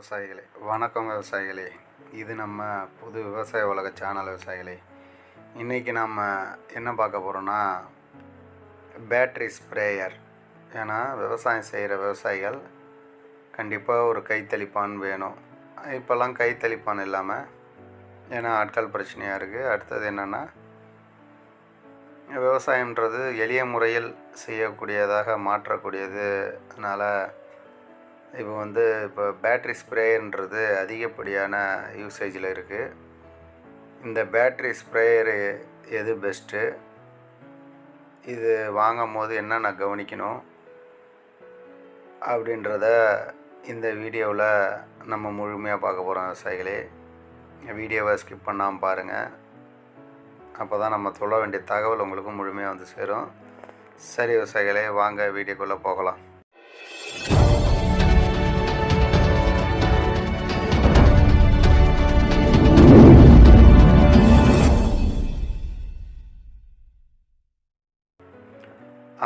விவசாயிகளே வணக்கம் விவசாயிகளே. இது நம்ம புது விவசாய உலக சேனல் விவசாயிகளே. இன்றைக்கி நம்ம என்ன பார்க்க போகிறோன்னா பேட்ரி ஸ்ப்ரேயர் ஏன்னா விவசாயம் செய்கிற விவசாயிகள் கண்டிப்பாக ஒரு கைத்தளிப்பான் வேணும். இப்போல்லாம் கைத்தளிப்பான் இல்லாமல் ஏன்னா ஆட்கள் பிரச்சனையாக இருக்குது அடுத்தது என்னென்னா விவசாயம்ன்றது எளிய முறையில் செய்யக்கூடியதாக மாற்றக்கூடியது அதனால் இப்போ வந்து இப்போ பேட்ரி ஸ்ப்ரேயர்ன்றது அதிகப்படியான யூசேஜில் இருக்குது இந்த பேட்ரி ஸ்ப்ரேயரு எது பெஸ்ட்டு? இது வாங்கும் போது என்னென்ன கவனிக்கணும்? அப்படின்றத இந்த வீடியோவில் நம்ம முழுமையாக பார்க்க போகிறோம் விவசாயிகளே. வீடியோவை ஸ்கிப் பண்ணாமல் பாருங்கள் அப்போ தான் நம்ம சொல்ல வேண்டிய தகவல் உங்களுக்கு முழுமையாக வந்து சேரும். சரி விவசாயிகளே வாங்க வீடியோக்குள்ளே போகலாம்.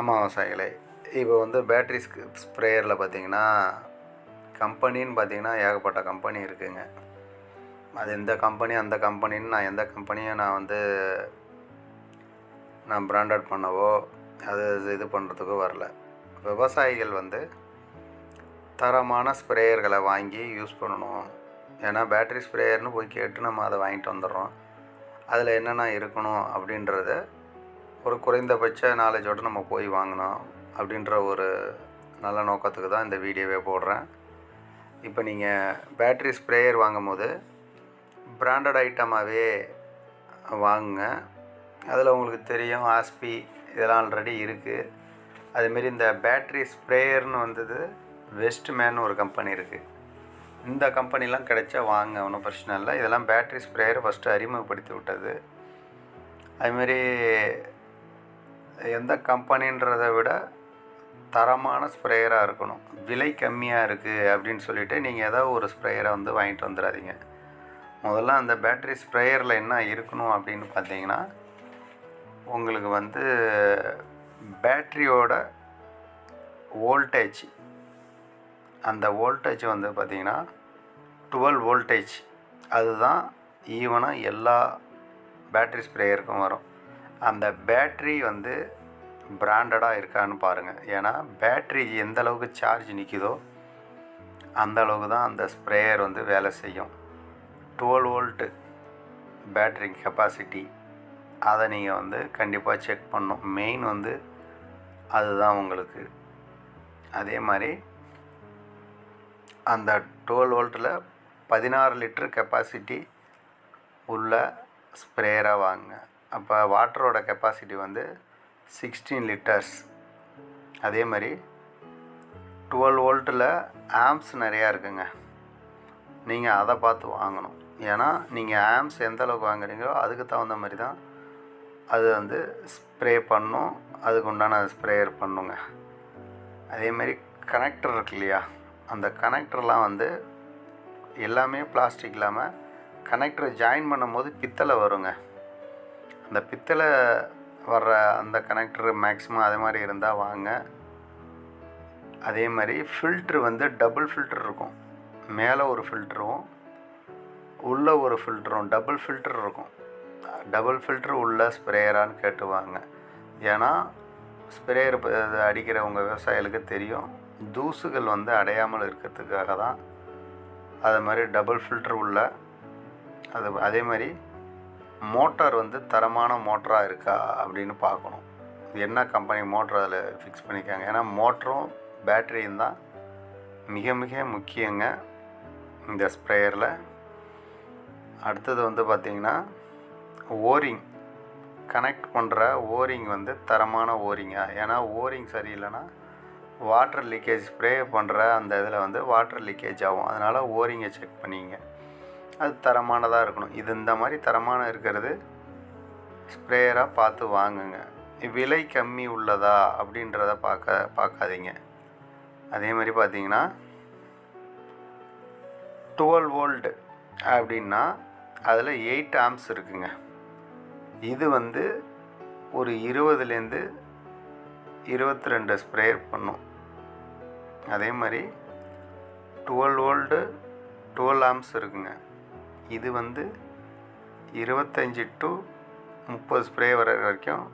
அமாவாசைகளை. இப்போ வந்து பேட்ரி ஸ்ப்ரேயரில் பார்த்தீங்கன்னா கம்பெனின்னு பார்த்தீங்கன்னா ஏகப்பட்ட கம்பெனி இருக்குதுங்க அது எந்த கம்பெனி அந்த கம்பெனின்னு நான் எந்த கம்பெனியும் நான் வந்து நான் பிராண்டட் பண்ணவோ அது இது பண்ணுறதுக்கோ வரல. விவசாயிகள் வந்து தரமான ஸ்ப்ரேயர்களை வாங்கி யூஸ் பண்ணணும். ஏன்னா பேட்ரி ஸ்ப்ரேயர்னு போய் கேட்டு நம்ம அதை வாங்கிட்டு வந்துடுறோம். அதில் என்னென்ன இருக்கணும் அப்படின்றத ஒரு குறைந்தபட்ச நாலேஜோடு நம்ம போய் வாங்கணும் அப்படின்ற ஒரு நல்ல நோக்கத்துக்கு தான் இந்த வீடியோவே போடுறேன். இப்போ நீங்கள் பேட்ரி ஸ்ப்ரேயர் வாங்கும் போது பிராண்டட் ஐட்டமாகவே வாங்குங்க. அதில் உங்களுக்கு தெரியும் ஆஸ்பி இதெல்லாம் ஆல்ரெடி இருக்குது அதேமாரி இந்த பேட்ரி ஸ்ப்ரேயர்னு வந்தது வெஸ்ட்மேன் ஒரு கம்பெனி இருக்குது இந்த கம்பெனிலாம் கிடைச்சா வாங்க ஒன்றும் பிரச்சனை இல்லை. இதெல்லாம் பேட்ரி ஸ்ப்ரேயர் ஃபஸ்ட்டு அறிமுகப்படுத்தி விட்டது. அதுமாரி எந்த கம்பெனின்றதை விட தரமான ஸ்ப்ரேயராக இருக்கணும். விலை கம்மியாக இருக்குது அப்படின்னு சொல்லிட்டு நீங்கள் ஏதோ ஒரு ஸ்ப்ரேயரை வந்து வாங்கிட்டு வந்துடாதீங்க முதல்ல அந்த பேட்ரி ஸ்ப்ரேயரில் என்ன இருக்கணும் அப்படின்னு பார்த்தீங்கன்னா உங்களுக்கு வந்து பேட்ரியோட வோல்டேஜ் அந்த வோல்டேஜ் வந்து பார்த்திங்கன்னா டுவெல் வோல்டேஜ். அதுதான் ஈவனாக எல்லா பேட்ரி ஸ்ப்ரேயருக்கும் வரும். அந்த பேட்ரி வந்து பிராண்டடாக இருக்கான்னு பாருங்கள் ஏன்னா பேட்ரி எந்த அளவுக்கு சார்ஜ் நிற்கிதோ அந்த அளவுக்கு தான் அந்த ஸ்ப்ரேயர் வந்து வேலை செய்யும். டுவெல் வோல்ட்டு பேட்ரி கெப்பாசிட்டி அதை நீங்கள் வந்து கண்டிப்பாக செக் பண்ணும் மெயின் வந்து அதுதான் உங்களுக்கு. அதே மாதிரி அந்த டுவெல் வோல்ட்டில் பதினாறு லிட்டர் கெப்பாசிட்டி உள்ள ஸ்ப்ரேயராக வாங்குங்க. அப்போ வாட்டரோட கெப்பாசிட்டி வந்து சிக்ஸ்டீன் லிட்டர்ஸ் அதே மாதிரி டுவெல் வோல்ட்டில் ஆம்ஸ் நிறையா இருக்குங்க. நீங்கள் அதை பார்த்து வாங்கணும். ஏன்னா நீங்கள் ஆம்ஸ் எந்த அளவுக்கு வாங்குறீங்களோ அதுக்கு தகுந்த மாதிரி தான் அது வந்து ஸ்ப்ரே பண்ணும். அதுக்கு உண்டான ஸ்ப்ரேயர் பண்ணுங்க. அதேமாரி கனெக்டர் இருக்கு இல்லையா? அந்த கனெக்டர்லாம் வந்து எல்லாமே பிளாஸ்டிக் இல்லாமல் கனெக்டரை ஜாயின் பண்ணும்போது பித்தளை வருங்க. அந்த பித்தளை வர்ற அந்த கனெக்டர் மேக்ஸிமம் அதே மாதிரி இருந்தால் வாங்க. அதே மாதிரி ஃபில்ட்ரு வந்து டபுள் ஃபில்டர் இருக்கும். மேலே ஒரு ஃபில்டரும் உள்ளே ஒரு ஃபில்டரும் டபுள் ஃபில்டர் இருக்கும். டபுள் ஃபில்ட்ரு உள்ள ஸ்ப்ரேயரான்னு கேட்டுவாங்க ஏன்னா ஸ்ப்ரேயர் அடிக்கிறவங்க விவசாயிகளுக்கு தெரியும். தூசுகள் வந்து அடையாமல் இருக்கிறதுக்காக தான். அது மாதிரி டபுள் ஃபில்ட்ரு உள்ள அது அதே மாதிரி மோட்டார் வந்து தரமான மோட்டராக இருக்கா அப்படின்னு பார்க்கணும். என்ன கம்பெனி மோட்டர் அதில் ஃபிக்ஸ் பண்ணிக்காங்க ஏன்னா மோட்டரும் பேட்டரியும் தான் மிக மிக முக்கியங்க இந்த ஸ்ப்ரேயரில் அடுத்தது வந்து பார்த்திங்கன்னா ஓரிங் கனெக்ட் பண்ணுற ஓரிங் வந்து தரமான ஓரிங்காக ஏன்னா ஓரிங் சரியில்லைன்னா வாட்டர் லீக்கேஜ் ஸ்ப்ரே பண்ணுற அந்த இதில் வந்து வாட்டர் லீக்கேஜ் ஆகும். அதனால் ஓரிங்கை செக் பண்ணிங்க. அது தரமானதாக இருக்கணும். இது இந்த மாதிரி தரமான இருக்கிறது ஸ்ப்ரேயராக பார்த்து வாங்குங்க. விலை கம்மி உள்ளதா அப்படின்றத பார்க்க பார்க்காதீங்க. அதே மாதிரி பார்த்தீங்கன்னா டுவெல் வோல்டு அப்படின்னா அதில் எயிட் ஆம்ஸ் இருக்குங்க. இது வந்து ஒரு இருபதுலேருந்து இருபத்தி ரெண்டு ஸ்ப்ரேயர் பண்ணும். அதே மாதிரி டுவெல் வோல்டு டுவெல் ஆம்ஸ் இருக்குங்க. இது வந்து இருபத்தஞ்சி டு முப்பது ஸ்ப்ரே வர வரைக்கும்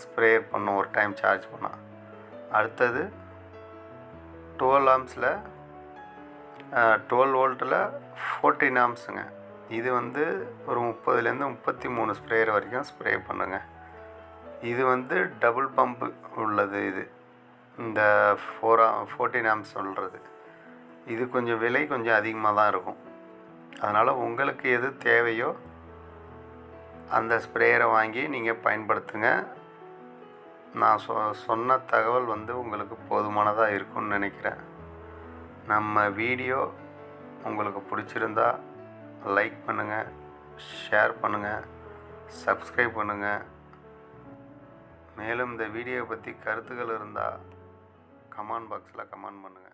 ஸ்ப்ரே பண்ணும். ஒரு டைம் சார்ஜ் பண்ணால் அடுத்தது டுவெல் ஆம்ஸில் டுவெல் வோல்ட்டில் ஃபோர்டீன் ஆம்ஸுங்க இது வந்து ஒரு முப்பதுலேருந்து முப்பத்தி மூணு ஸ்ப்ரேயர் வரைக்கும் ஸ்ப்ரே பண்ணுங்க. இது வந்து டபுள் பம்பு உள்ளது இது. இந்த ஃபோர் ஃபோர்டீன் ஆம்ஸ் சொல்கிறது இது கொஞ்சம் விலை கொஞ்சம் அதிகமாக தான் இருக்கும். அதனால் உங்களுக்கு எது தேவையோ அந்த ஸ்ப்ரேயரை வாங்கி நீங்கள் பயன்படுத்துங்க. நான் சொ சொன்ன தகவல் வந்து உங்களுக்கு போதுமானதாக இருக்கும்னு நினைக்கிறேன். நம்ம வீடியோ உங்களுக்கு பிடிச்சிருந்தா லைக் பண்ணுங்கள் ஷேர் பண்ணுங்கள் சப்ஸ்கிரைப் பண்ணுங்கள் மேலும் இந்த வீடியோ பற்றி கருத்துக்கள் இருந்தால் கமெண்ட் பாக்ஸில் கமெண்ட் பண்ணுங்கள்